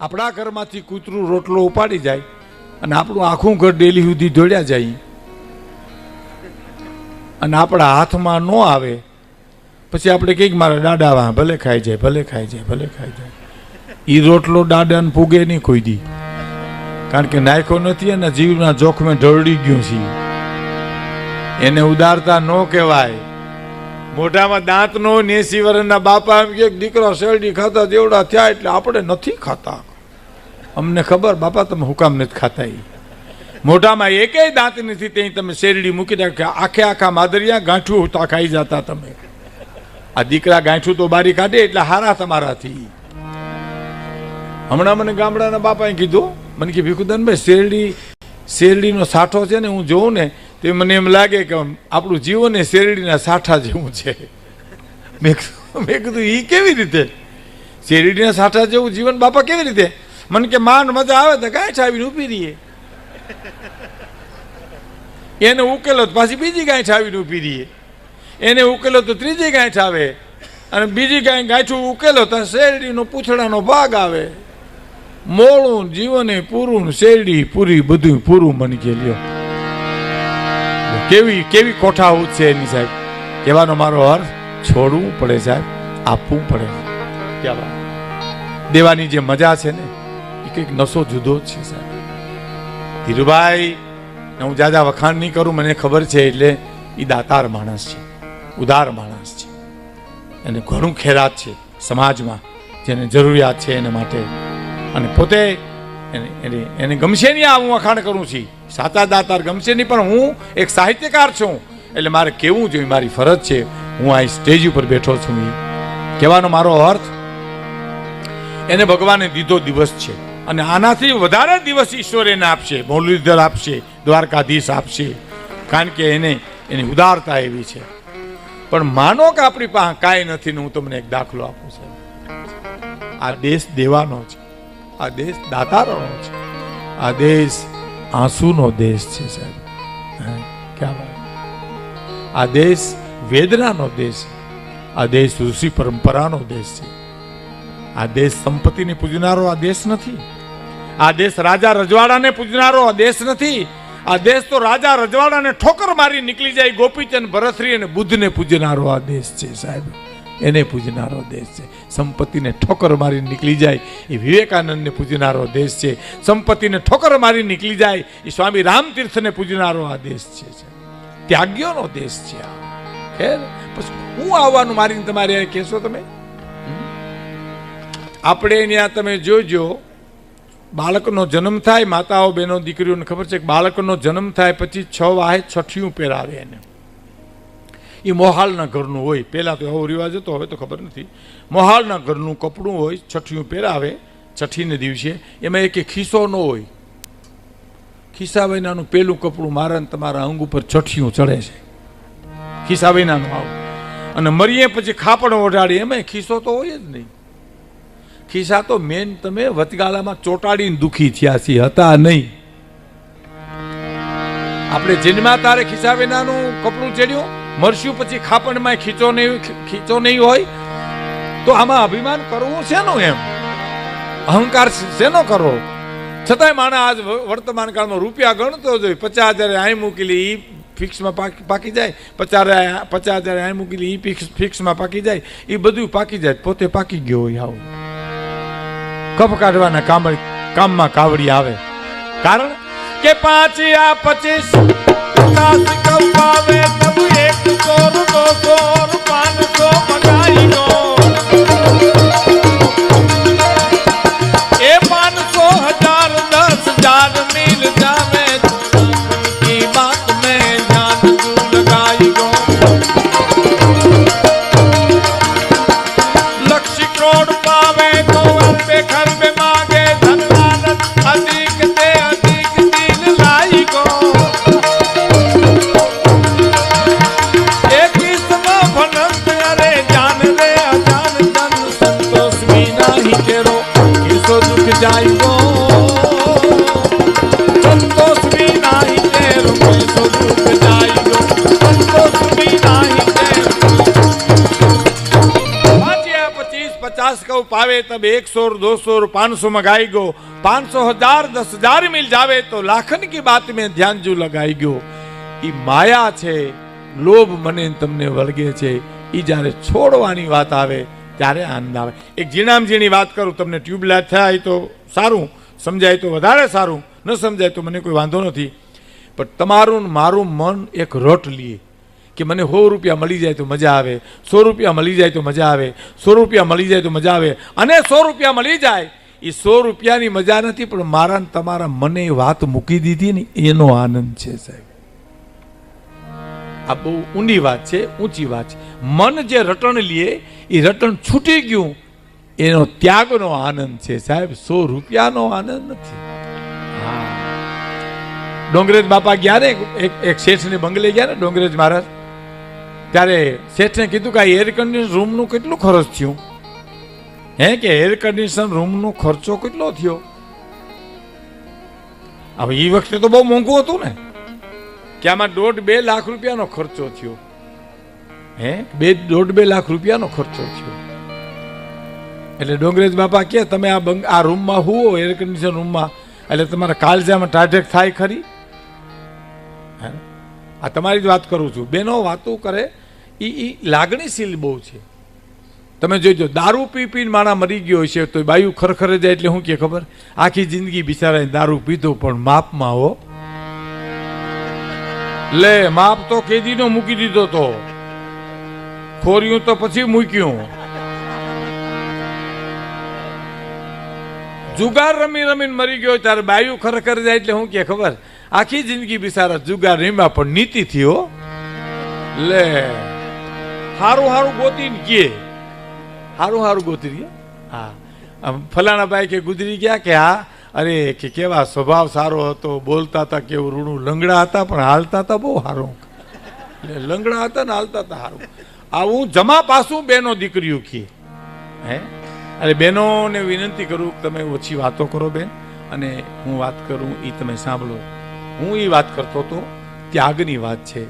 આપણા ઘરમાંથી કૂતરું રોટલો ઉપાડી જાય અને આપણું આખું ઘર ડેલી સુધી દોડ્યા જાય. અને આપણા હાથમાં ન આવે, પછી આપણે કંઈક મારા દાડાવા ભલે ખાઈ જાય, ભલે ખાઈ જાય, ભલે ખાઈ જાય. એ રોટલો દાદાને પૂગે નહીં કોઈ દી. કારણ કે નાયકો નથી અને જીવના જોખમે ઢળડી ગયું છે એને ઉદારતા ન કહેવાય. મોઢામાં દાંત નો નેસી વર્ષના બાપા એમ કે, દીકરા શેરડી ખાતા દેવડા થયા એટલે આપણે નથી ખાતા. અમને ખબર, બાપા, તમે હુકામ નથી ખાતા એ મોઢામાં એકેય દાંત નથી, ત્યાં તમે શેરડી મૂકી રાખ્યા આખે આખા માદરિયા ગાંઠું ઉતા ખાઈ જતા તમે. આ દીકરા ગાંઠું તો બારી કાઢે એટલે હારા તમારાથી. હમણાં મને ગામડાના બાપાએ કીધું, મને કે ભીખુદાનભાઈ, શેરડી, શેરડીનો સાઠો છે ને હું જોઉં ને તો મને એમ લાગે કે આપણું જીવન એ શેરડીના સાઠા જેવું છે. મેં કીધું- એ કેવી રીતે? શેરડીના સાઠા જેવું જીવન બાપા કેવી રીતે? મને કે માન મજા આવે તો ગાંઠ આવીને ઊભી રહીએ. એને ઉકેલો તો પાછી બીજી ગાંઠ આવીને ઊભી રહીએ. એને ઉકેલો તો ત્રીજી ગાંઠ આવે. અને બીજી ગાય ગાંઠું ઉકેલો તો શેરડીનો પૂછડાનો ભાગ આવે. મોળું જીવને પૂરું શેરડી પૂરી, બધું પૂરું કે લ્યો. કેવી કેવી કોઠાહૂત છે એની સાહેબ? કહેવાનો મારો અર્થ છોડવું પડે સાહેબ આપવું પડે. કહેવા દેવાની જે મજા છે ને એ કંઈક નશો જુદો જ છે સાહેબ. ધીરુભાઈ હું જાજા વખાણ નહીં કરું મને ખબર છે એટલે એ દાતાર માણસ છે ઉદાર માણસ છે. એને ઘણું ખેરાત છે સમાજમાં જેને જરૂરિયાત છે એના માટે. અને પોતે એને એને ગમશે નહીં આ હું વખાણ કરું છું. સાચા દાતાર ગમશે નહીં, પણ હું એક સાહિત્યકાર છું. એટલે મારે કેવું જોઈએ? મારી ફરજ છે. હું આ સ્ટેજ ઉપર બેઠો છું. ઈ. કહેવાનો મારો અર્થ, એને ભગવાને દીધો દિવસ છે. અને આનાથી વધારે દિવસ ઈશ્વર એને આપશે મૌલીધર આપશે, દ્વારકાધીશ આપશે. કારણ કે એને, એની ઉદારતા એવી છે. પણ માનો કે આપણી પાસે કાંઈ નથી ને હું તમને એક દાખલો આપું છું. આ દેશ દેવાનો છે. આ દેશ દાતારોનો છે આ દેશ આંસુનો દેશ છે સાહેબ ક્યાં વાત આ દેશ વેદનાનો દેશ આ દેશ ઋષિ પરંપરાનો દેશ છે આ દેશ સંપત્તિને પૂજનારો આ દેશ નથી આ દેશ રાજા રજવાડાને પૂજનારો આ દેશ નથી આ દેશ તો રાજા રજવાડાને ઠોકર મારી નીકળી જાય ગોપીચંદ ભરતશ્રી અને બુદ્ધને પૂજનારો આ દેશ છે સાહેબ એને પૂજનારો દેશ છે. સંપત્તિને ઠોકર મારી નીકળી જાય એ વિવેકાનંદને પૂજનારો દેશ છે. સંપત્તિને ઠોકર મારી નીકળી જાય એ સ્વામી રામતીર્થને પૂજનારો આ દેશ છે ત્યાગ્યોનો દેશ છે આ. ખેર, પછી હું આવવાનું મારીને તમારે કહેશો તમે? આપણે ત્યાં તમે જોજો, બાળકનો જન્મ થાય, માતાઓ, બહેનો, દીકરીઓને ખબર છે કે બાળકનો જન્મ થાય પછી છ વાહે છઠ્ઠિયું પહેરાવે એને. એ મોહાલના ઘરનું હોય. પહેલાં તો એવો રિવાજ હતો, હવે તો ખબર નથી. મોહાલના ઘરનું કપડું હોય છઠ્ઠીયું પહેરાવે, છઠ્ઠીને દિવસે એમાં એક ખિસ્સો ન હોય. ખિસ્સા વૈનાનું પહેલું કપડું મારા ને તમારા અંગ ઉપર છઠ્ઠીયું ચડે છે. ખિસ્સા વૈનાનું આવું. અને મરીએ પછી ખાપણ ઓઢાડી એમાં ખિસ્સો તો હોય જ નહીં. ખિસ્સા તો મેન તમે વતગાળામાં ચોટાડીને દુખી થયા છીએ, હતા નહીં. આપણે જન્મા તારે ખિસ્સા વિનાનું કપડું ચડ્યું? મરશું પછી ખાપણમાં ખીચો નહીં ખીચો નહીં હોય? તો આમાં અભિમાન કરવું શેનું એમ? અહંકાર શેનો કરો છતાંય માણસ આજ વર્તમાન કાળમાં રૂપિયા ગણતો જ પચાસ હજાર અહીં મૂકેલી એ ફિક્સમાં પાકી પાકી જાય. પચાસ પચાસ હજાર અહીં મૂકેલી એ ફિક્સ ફિક્સમાં પાકી જાય. એ બધું પાકી જાય. પોતે પાકી ગયો હોય આવું કફ કાઢવાના કામ કામમાં કાવડી આવે. કારણ કે પાંચ આ પચીસ પચાસ કપ આવે તબ એક પચીસ કઉ પાવે તબ એકસો દોસો પાંચસો માં ગાઈ ગયો. પાંચસો હજાર, દસ હજાર મિલ જાવે તો લાખન કી બાત મેં ધ્યાન જો લગાઈ ગયો. એ માયા છે, લોભ મને તમને વળગે છે. એ જ્યારે છોડવાની વાત આવે, ત્યારે આનંદ આવે. એક ઝીણી વાત કરું, તમને ટ્યુબલાઇટ થાય તો સારું, સમજાય તો વધારે સારું, ન સમજાય તો મને કોઈ વાંધો નથી. પણ તમારું મારું મન એક રોટ લીએ કે મને સો રૂપિયા મળી જાય તો મજા આવે, સો રૂપિયા મળી જાય તો મજા આવે, સો રૂપિયા મળી જાય તો મજા આવે અને સો રૂપિયા મળી જાય, એ સો રૂપિયાની મજા નથી, પણ મારા તમારા મને વાત મૂકી દીધી ને, એનો આનંદ છે સાહેબ. આ બહુ ઊંડી વાત છે, ઊંચી વાત છે. મન જે રટણ લે, એ રટણ છૂટી ગયું, એનો ત્યાગનો આનંદ છે સાહેબ. સો રૂપિયાનો આનંદ નથી. હા. ડોંગરેજ બાપા ગયા ને, એક એક શેઠને બંગલે ગયા ને, ડોંગરેજ મહારાજ ત્યારે શેઠને કીધું કે આ એર કન્ડિશન રૂમનું કેટલું ખર્ચ થયું? હે કે એર કન્ડિશન રૂમનો ખર્ચો કેટલો થયો? હવે એ વખતે તો બહુ મોંઘું હતું ને. કે આમાં દોઢ બે લાખ રૂપિયાનો ખર્ચો થયો. હે? બે, દોઢ બે લાખ રૂપિયાનો ખર્ચો થયો. એટલે ડોંગરેજ બાપા કે, તમે આ બંગ, આ રૂમમાં હુઓ એર કન્ડિશન રૂમમાં એટલે તમારા કાળજામાં ટાઢેક થાય ખરી. હે? આ તમારી જ વાત કરું છું. બેનો વાતો કરે એ એ લાગણીશીલ બહુ છે. તમે જોઈજો દારૂ પી પીને માણા મરી ગયો છે તો બાયુ ખરખરે જાય એટલે શું કે ખબર? આખી જિંદગી બિચારાએ દારૂ પીધો, પણ માપમાં હો. લે, માપ તો કેદીનો મૂકી દીધો તો. ખોર્યું તો પછી મૂક્યું. જુગાર રમી રમીને મરી ગયો ત્યારે બાયું ખરખર જાય એટલે શું કે ખબર? આખી જિંદગી બિચારા જુગાર રમ્યા, પણ નીતિ થયો લે. હારું હારું ગોતીને કે હારું હારું ગોતી રહ્યા? હા. આમ ફલાણા ભાઈ કે ગુજરી ગયા કે હા અરે કે કેવા સ્વભાવ સારો હતો બોલતા હતા કેવું રૂણું. લંગડા હતા પણ હાલતા હતા બહુ સારું લંગડા હતા ને હાલતા હતા સારું આવું જમા પાસું બેનો દીકરીઓ કે હે? અરે બહેનોને વિનંતી કરું કે તમે ઓછી વાતો કરો બેન. અને હું વાત કરું એ તમે સાંભળો. હું એ વાત કરતો હતો ત્યાગની વાત છે.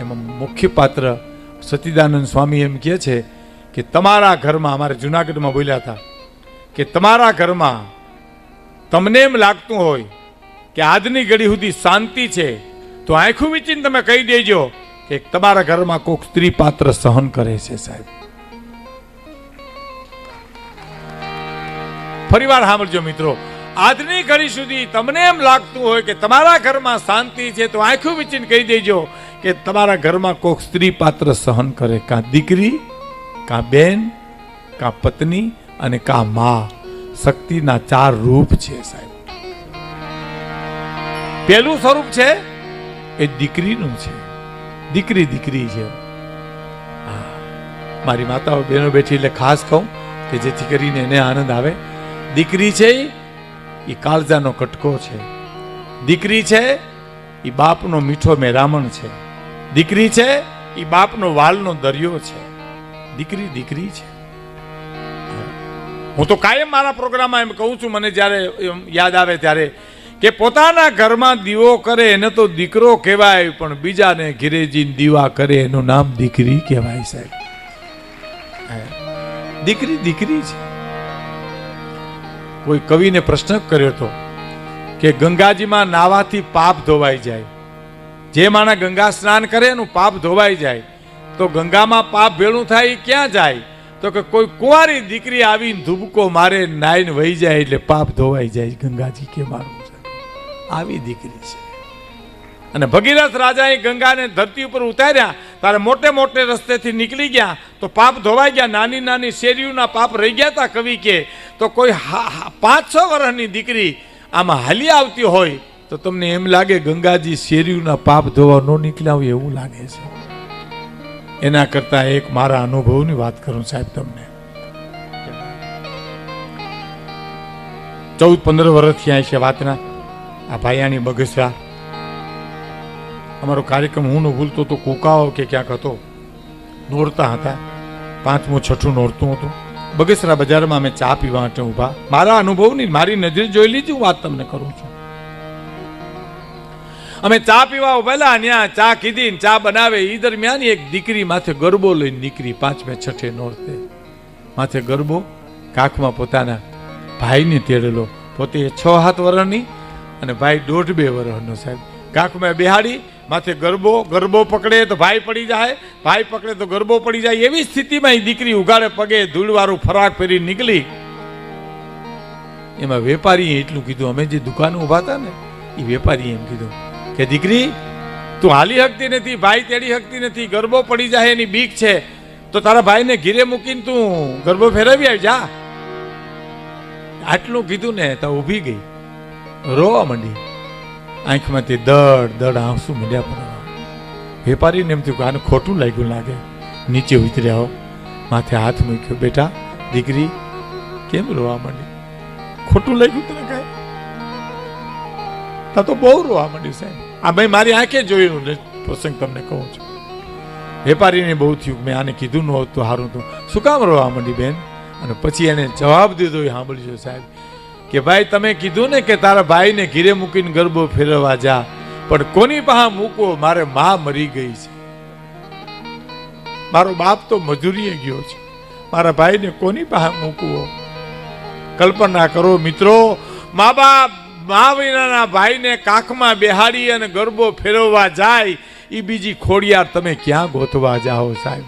એમાં મુખ્ય પાત્ર સતીદાનંદ સ્વામી એમ કહે છે કે તમારા ઘરમાં, અમારે જુનાગઢમાં બોલ્યા હતા, કે તમારા ઘરમાં તમને એમ લાગતું હોય કે આજની ઘડી સુધી શાંતિ છે, તો આંખું વિચીને તમે કહી દેજો કે તમારા ઘરમાં કોઈક સ્ત્રી પાત્ર સહન કરે છે સાહેબ. ફરીવાર સાંભળજો મિત્રો, આજની ઘડી સુધી તમને એમ લાગતું હોય કે તમારા ઘરમાં શાંતિ છે, તો આંખું વિચીને કહી દેજો કે તમારા ઘરમાં કોઈક સ્ત્રી પાત્ર સહન કરે, કાં દીકરી, કાં બેન, કાં પત્ની અને કાં મા. શક્તિના ચાર રૂપ છે સાહેબ. પહેલું સ્વરૂપ છે એ દીકરીનું છે. દીકરી દીકરી છે. મારી માતાઓ બહેનો બેઠી એટલે ખાસ કહું કે જેથી કરીને એને આનંદ આવે. દીકરી છે એ કાળજાનો કટકો છે. દીકરી છે એ બાપનો મીઠો મેરામણ છે. દીકરી છે એ બાપનો વાલનો દરિયો છે. દીકરી દીકરી છે. હું તો કાયમ મારા પ્રોગ્રામમાં એમ કહું છું, મને જ્યારે યાદ આવે ત્યારે કે પોતાના ઘરમાં દીવો કરે, એને તો દીકરો કહેવાય, પણ બીજાને ઘીરે દીવા કરે, એનું નામ દીકરી કહેવાય સાહેબ. દીકરી દીકરી છે. કોઈ કવિને પ્રશ્ન કર્યો હતો કે ગંગાજીમાં નાવાથી પાપ ધોવાઈ જાય. જે માણા ગંગા સ્નાન કરે એનું પાપ ધોવાઈ જાય, તો ગંગામાં પાપ ભેળું થાય એ ક્યાં જાય? તો કે કોઈ કુંવારી દીકરી આવીને ધુબકો મારે નાઈને વહી જાય એટલે પાપ ધોવાઈ જાય. ગંગાજી કે મારું છે? આવી દીકરી છે. અને ભગીરથ રાજાએ ગંગાને ધરતી ઉપર ઉતાર્યા. તારે મોટે મોટે રસ્તેથી નીકળી ગયા. તો પાપ ધોવાઈ ગયા. નાની નાની શેરીઓના પાપ રહી ગયા હતા કવિ કે. તો કોઈ પાંચ છ વર્ષની દીકરી આમાં હાલી આવતી હોય તો તમને એમ લાગે ગંગાજી શેરીઓના પાપ ધોવા ન નીકળ્યા હોય એવું લાગે છે? એના કરતા એક મારા અનુભવની વાત કરું સાહેબ તમને. ચૌદ પંદર વર્ષ થયા છે વાતના. આ ભાયાની બગસરા. અમારો કાર્યક્રમ હું ન ભૂલતો તો કુકાઓ કે ક્યાંક હતો. નોરતા હતા. પાંચમું, છઠ્ઠું નોરતું હતું. બગસરા બજારમાં અમે ચા પીવા માટે ઊભા. મારા અનુભવની મારી નજરે જોઈ લીધી હું વાત તમને કરું છું. અમે ચા પીવા ઉભેલા ત્યાં ચા કીધી ને ચા બનાવે. એ દરમિયાન એક દીકરી માથે ગરબો લઈને નીકળી પાંચમે છઠે નોરતે. માથે ગરબો, કાખમાં પોતાના ભાઈને તેડેલો. પોતે છ હાથ વરણની અને ભાઈ દોઢ બે વરણનો સાહેબ. કાખમાં બેહાડી, માથે ગરબો ગરબો પકડે તો ભાઈ પડી જાય. ભાઈ પકડે તો ગરબો પડી જાય. એવી સ્થિતિમાં એ દીકરી ઉગાડે પગે, ધૂળવાળું ફરાક પહેરી નીકળી. એમાં વેપારીએ એટલું કીધું, અમે જે દુકાન ઊભા હતા ને એ વેપારીએ એમ કીધું કે દીકરી, તું હાલી શકતી નથી, ભાઈ તેડી શકતી નથી, ગરબો પડી જાય એની બીક છે, તો તારા ભાઈને ઘીરે મૂકીને તું ગરબો ફેરવી જા. આટલું કીધું ને તો ઊભી ગઈ. રોવા માંડી. આંખમાંથી દડ દડ આંસુ મીડ્યા પડવા વેપારીને એમ થયું કે આને ખોટું લાગ્યું લાગે. નીચે ઉતર્યા માથે હાથ મૂક્યો. બેટા, દીકરી, કેમ રોવા માંડી? ખોટું લાગ્યું તને કાંઈ તો બહુ રોવા માંડી સાહેબ આ ભાઈ મારી આંખે જોયું ને પ્રસંગ તમને કહું છું. વેપારીને બહુ થયું, મેં આને કીધું નહોતું સારું તો શું કામ રોવા માંડી બેન? અને પછી એને જવાબ દીધો, એ સાંભળજો સાહેબ, કે ભાઈ તમે કીધું ને કે તારા ભાઈને ઘીરે મૂકીને ગરબો ફેરવવા જા, પણ કોની પાસે મૂકવો? મારે માં મરી ગઈ છે. મારો બાપ તો મજૂરીએ ગયો છે. મારા ભાઈને કોની પાસે મૂકવો? કલ્પના કરો મિત્રો, મા બાપ મા વિનાના ભાઈને કાખમાં બેહાડી અને ગરબો ફેરવવા જાય એ બીજી ખોડિયાર તમે ક્યાં ગોતવા જાઓ સાહેબ?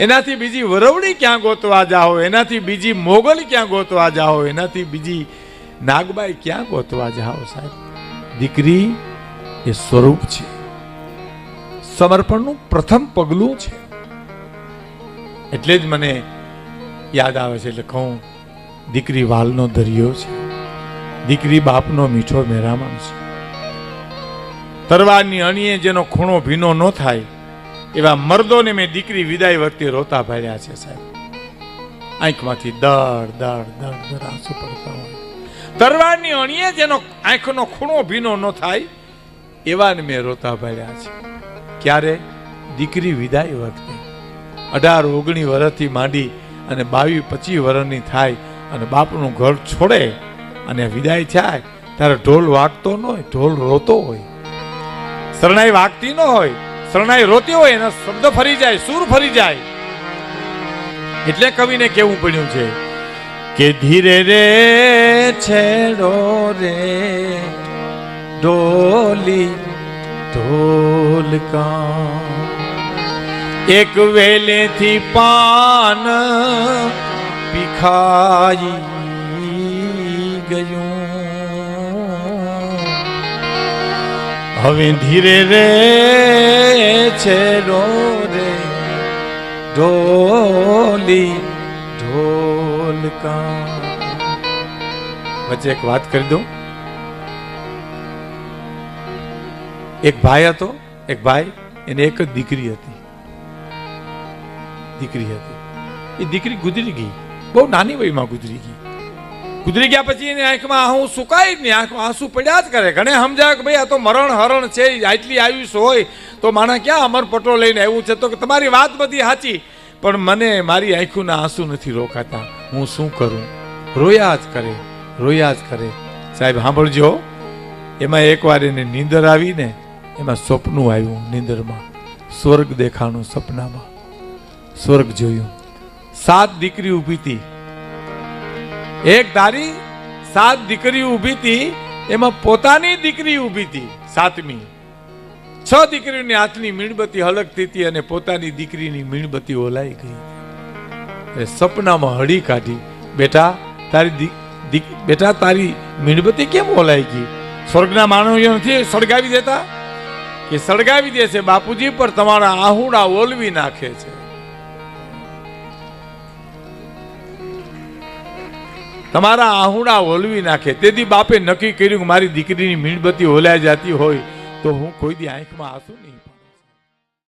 એનાથી બીજી વરવણી ક્યાં ગોતવા જાઓ? એનાથી બીજી મોગલ ક્યાં ગોતવા જાઓ? એનાથી બીજી નાગબાઈ ક્યાં ગોતવા જાઓ સાહેબ? દીકરી, એ સ્વરૂપ છે. સમર્પણનું પ્રથમ પગલું છે. એટલે જ મને યાદ આવે છે, એટલે કહું, દીકરી વાલનો દરિયો છે. દીકરી બાપનો મીઠો મેરામણ છે. તરવારની અણીએ જેનો ખૂણો ભીનો ન થાય, એવા મર્દોને મેં દીકરી વિદાય વખતે રોતા ભાડ્યા છે સાહેબ. આંખમાંથી દડ દડ દડ દડ આંસુ પડતા હોય. તરવારની અણીએ જેનો આંખનો ખૂણો ભીનો ન થાય, એવાને મેં રોતા ભાડ્યા છે. ક્યારે? દીકરી વિદાય વખતે અઢાર, ઓગણી વર્ષથી માંડી અને બાવીસ, પચીસ વર્ષની થાય અને બાપનું ઘર છોડે અને વિદાય થાય, ત્યારે ઢોલ વાગતો ન હોય, ઢોલ રોતો હોય. શરણાઈ વાગતી ન હોય, શરણાઈ રોતી હોય, એના શબ્દ ફરી જાય, સૂર ફરી જાય. એટલે કવિને કેવું પડ્યું છે કે ધીરે રે, છેડો રે, ઢોલી ઢોલકા એક વેલેથી પાન પીખાઈ હવે ધીરે રે છેડો રે, ઢોલી, ઢોલકા. વચ્ચે એક વાત કરી દઉં. એક ભાઈ હતો, એક ભાઈ, એને એક જ દીકરી હતી. દીકરી હતી. એ દીકરી ગુજરી ગઈ. બહુ નાની વયમાં ગુજરી ગઈ. ગુજરી ગયા પછી એની આંખમાં આહું સુકાય જ નહીં, આંખમાં આંસુ પડ્યા જ કરે. ઘણે સમજાય કે ભાઈ આ તો મરણ હરણ છે, આટલી આયુષ હોય, તો માણસ ક્યાં અમર પટો લઈને આવ્યું છે? તો કે તમારી વાત બધી સાચી, પણ મને મારી આંખોના આંસુ નથી રોકાતા. હું શું કરું? રોયા જ કરે, રોયા જ કરે. સાહેબ, સાંભળજો, એમાં એકવાર એને નીંદર આવીને એમાં સ્વપ્નું આવ્યું નીંદરમાં. સ્વર્ગ દેખાણું સપનામાં. સ્વર્ગ જોયું. સાત દીકરી ઊભી હતી. એક ધારી સાત દીકરી ઊભી હતી, એમાં પોતાની દીકરી ઊભી હતી, સાતમી. છ દીકરીની હાથની મીણબત્તી હલકતી હતી અને પોતાની દીકરીની મીણબત્તી ઓલાઈ ગઈ. એ સપનામાં હળી કાઢી, બેટા, તારી બેટા, તારી મીણબત્તી કેમ ઓલાઈ ગઈ? સ્વર્ગના માનવીઓ નથી સળગાવી દેતા? કે સળગાવી દે છે બાપુજી પર તમારા આહુડા ઓલવી નાખે છે. તમારા આહુડા ઓલવી નાખે. તેથી બાપે નક્કી કર્યું કે મારી દીકરીની મીણબત્તી ઓલાઈ જતી હોય તો હું કોઈ દી આંખમાં આંસુ નહીં